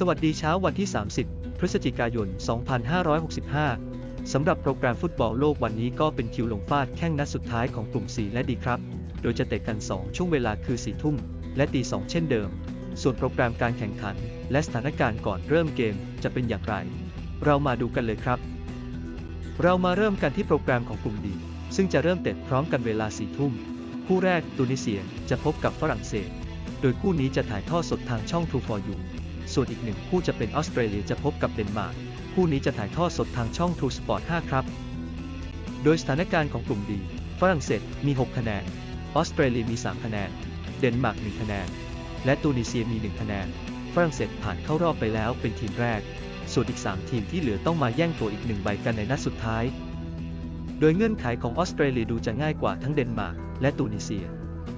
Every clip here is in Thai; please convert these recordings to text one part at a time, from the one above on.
สวัสดีเช้าวันที่ 30 พฤศจิกายน 2565 สำหรับโปรแกรมฟุตบอลโลกวันนี้ก็เป็นคิวลงฟาดแข่งนัดสุดท้ายของกลุ่ม 4 และดีครับ โดยจะเตะกัน 2 ช่วงเวลาคือ 4 ทุ่ม และตี 2 เช่นเดิม ส่วนโปรแกรมการแข่งขัน และสถานการณ์ก่อนเริ่มเกมจะเป็นอย่างไร เรามาดูกันเลยครับ เรามาเริ่มกันที่โปรแกรมของกลุ่มดี ซึ่งจะเริ่มเตะพร้อมกันเวลา 4 ทุ่ม คู่แรกตูนิเซียจะพบกับฝรั่งเศส โดยคู่นี้จะถ่ายทอดสดทางช่อง True for You ส่วนอีกหนึ่งคู่จะเป็นออสเตรเลียจะพบกับเดนมาร์ก คู่นี้จะถ่ายทอดสดทางช่อง True Sport 5 ครับ โดยสถานการณ์ของกลุ่มดี ฝรั่งเศสมี 6 คะแนน ออสเตรเลียมี 3 คะแนน เดนมาร์ก 1 คะแนน และตูนิเซียมี 1 คะแนน ฝรั่งเศสผ่านเข้ารอบไปแล้วเป็นทีมแรก ส่วนอีก 3 ทีมที่เหลือต้องมาแย่งตัวอีกหนึ่งใบกันในนัดสุดท้าย โดยเงื่อนไขของออสเตรเลียดูจะง่ายกว่าทั้งเดนมาร์กและตูนิเซีย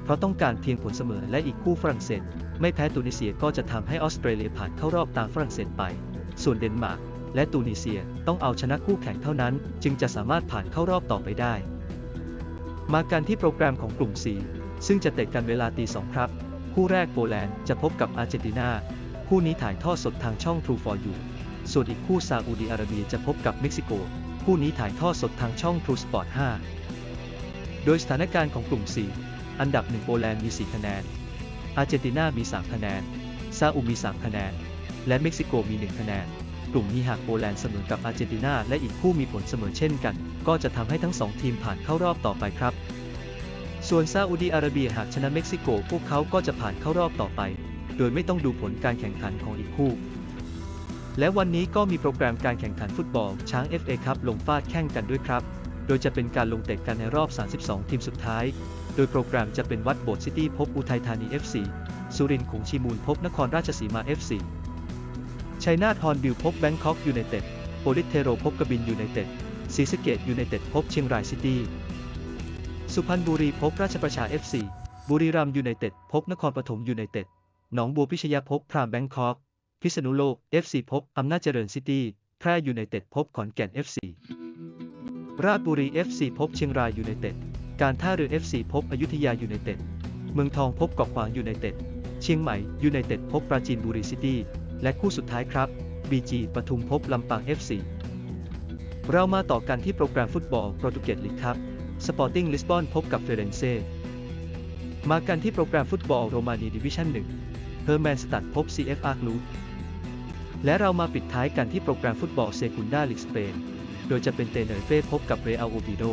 เพราะต้องการเพียงผลเสมอและอีกคู่ฝรั่งเศส ไม่แพ้ตูนิเซียก็จะทำให้ออสเตรเลียผ่านเข้ารอบตามฝรั่งเศสไป ส่วนเดนมาร์กและตูนิเซียต้องเอาชนะคู่แข่งเท่านั้น จึงจะสามารถผ่านเข้ารอบต่อไปได้ มากันที่โปรแกรมของกลุ่ม4ซึ่งจะเตะกันเวลาตีสองครับ คู่แรกโปแลนด์จะพบกับอาร์เจนตินา คู่นี้ถ่ายทอดสดทางช่อง True for You ส่วนอีกคู่ซาอุดิอาระเบียจะพบกับเม็กซิโก คู่นี้ถ่ายทอดสดทางช่อง True Sport 5 โดยสถานการณ์ของกลุ่ม 4 อันดับ 1 โปแลนด์มี 4 คะแนน อาร์เจนตินา มี 3 คะแนน ซาอุมี 3 คะแนน และเม็กซิโกมี 1 คะแนน กลุ่มนี้หากโปแลนด์เสมอกับอาร์เจนตินาและอีกคู่มีผลเสมอเช่นกัน ก็จะทำให้ทั้ง 2 ทีมผ่านเข้ารอบต่อไปครับ ส่วนซาอุดีอาระเบียหากชนะเม็กซิโก พวกเขาก็จะผ่านเข้ารอบต่อไป โดยไม่ต้องดูผลการแข่งขันของอีกคู่ และวันนี้ก็มีโปรแกรมการแข่งขันฟุตบอล ช้าง FA ครับลงฟาดแข่งกันด้วยครับ โดยจะเป็นการลงเตะกันในรอบ 32 ทีมสุดท้าย ดยโปรแกรมจะเป็นวัดโบสถ์ซิตี้พบอุทัยธานี FC สุรินทร์ขงชีมูลพบนครราชสีมา FC ชัยนาทฮอนบิลพบแบงคอกยูไนเต็ดโปลิสเทโรพบกบินยูไนเต็ดศรีสะเกดยูไนเต็ดพบเชียงรายซิตี้สุพรรณบุรีพบราชประชา FC บุรีรัมย์ยูไนเต็ดพบนครปฐมยูไนเต็ดหนองบัวพิชยาพบพรามแบงคอก พิษณุโลก FC พบอำนาจเจริญซิตี้แพร่ยูไนเต็ดพบขอนแก่น FC ราชบุรี FC พบเชียงรายยูไนเต็ด การท่าเรือ FC พบอยุธยายูไนเต็ด เมืองทองพบเกาะขวางยูไนเต็ด เชียงใหม่ยูไนเต็ดพบปราจีนบุรีซิตี้ และคู่สุดท้ายครับ BG ปทุมพบลำปาง FC เรามาต่อกันที่โปรแกรมฟุตบอลโปรตุเกสลีกครับ สปอร์ติ้งลิสบอนพบกับเฟเรนเซ่ มากันที่โปรแกรมฟุตบอลโรมาเนียดิวิชั่น1เฮอร์แมนสตัดพบ CF อาร์ลูและเรามาปิดท้ายกันที่โปรแกรมฟุตบอลเซกุนดาลีกสเปน โดยจะเป็นเตเนเฟ่พบกับเรอัลโอวิโด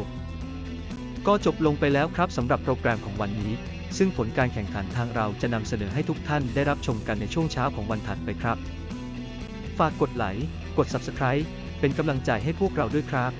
ก็จบลงไปแล้วครับสำหรับโปรแกรมของวันนี้ ซึ่งผลการแข่งขันทางเราจะนำเสนอให้ทุกท่านได้รับชมกันในช่วงเช้าของวันถัดไปครับ ฝากกดไลค์ กด Subscribe เป็นกำลังใจให้พวกเราด้วยครับ